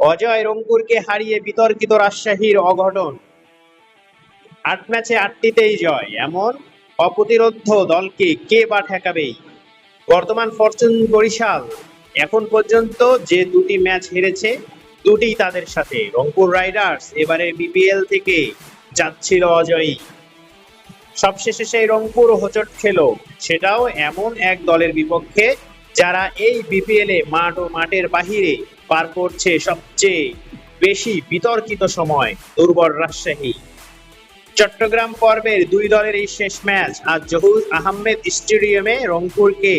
অজয় রংপুরকে হারিয়ে বিতর্কিত রাজশাহীর অঘটন। আট ম্যাচে আটটিতেই জয়, এমন অপ্রতিরোধ্য দলকে কে বা ঠেকাবেই বর্তমান ফরচুন বরিশাল, এখন পর্যন্ত যে দুটি ম্যাচ হেরেছে, দুটি তাদের সাথে। রংপুর রাইডার্স, এবারে বিপিএল থেকে যাচ্ছিল অজয়ী সবশেষে সেই রংপুর হোচট খেলো, সেটাও এমন এক দলের বিপক্ষে যারা এই বিপিএল মাঠ ও মাঠের বাহিরে পার করছে সবচেয়ে বেশি বিতর্কিত সময় দুর্বল রাজশাহী। চট্টগ্রাম পর্বের দুই দলের এই শেষ ম্যাচ আজ জহুর আহমেদ স্টেডিয়ামে রংপুরকে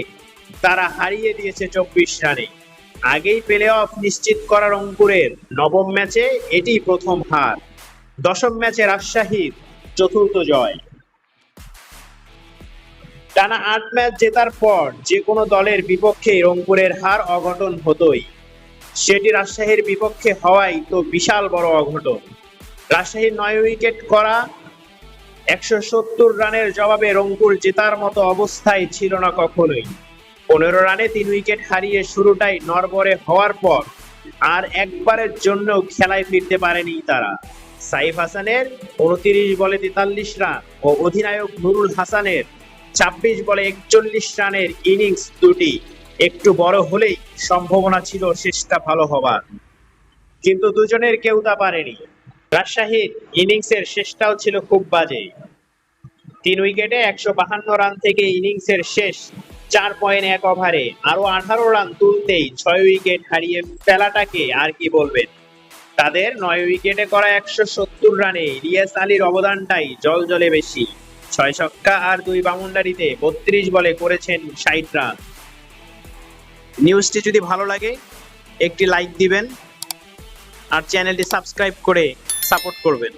তারা হারিয়ে দিয়েছে চব্বিশ রানে। আগেই প্লে অফ নিশ্চিত করা রংপুরের নবম ম্যাচে এটি প্রথম হার। দশম ম্যাচে রাজশাহীর চতুর্থ জয়। টানা আট ম্যাচ জেতার পর যে কোনো দলের বিপক্ষে রংপুরের হার অঘটন হতোই। সেটি রাজশাহীর বিপক্ষে হওয়াই তো বিশাল বড় অঘটন। রাজশাহীর নয় উইকেট করা, একশো সত্তর রানের জবাবে রংপুর জেতার মতো অবস্থায় ছিল না কখনোই। পনেরো রানে তিন উইকেট হারিয়ে শুরুটাই নরবরে হওয়ার পর আর একবারের জন্য খেলায় ফিরতে পারেনি তারা। সাইফ হাসানের উনত্রিশ বলে তেতাল্লিশ রান ও অধিনায়ক নুরুল হাসানের ছাব্বিশ বলে একচল্লিশ রানের ইনিংস দুটি। একটু বড় হলেই সম্ভাবনা ছিল শেষটা ভালো হবার কিন্তু দুজনের কেউ তা পারেনি। রাজশাহীর ইনিংসের শেষটাও ছিল খুব বাজে। তিন উইকেটে একশো বাহান্ন রান থেকে ইনিংসের শেষ চার পয়েন্ট এক ওভারে আরও আঠারো রান তুলতেই ছয় উইকেট হারিয়ে ফেলাটাকে আর কি বলবেন? তাদের নয় উইকেটে করা একশো সত্তর রানে ইলিয়াস আলীর অবদানটাই জল জলে বেশি। ছয় ছক্কা আর দুই বাউন্ডারিতে বত্রিশ বলে করেছেন ষাট রান। নিউজটি যদি ভালো লাগে, একটি লাইক দিবেন আর চ্যানেলটি সাবস্ক্রাইব করে সাপোর্ট করবেন।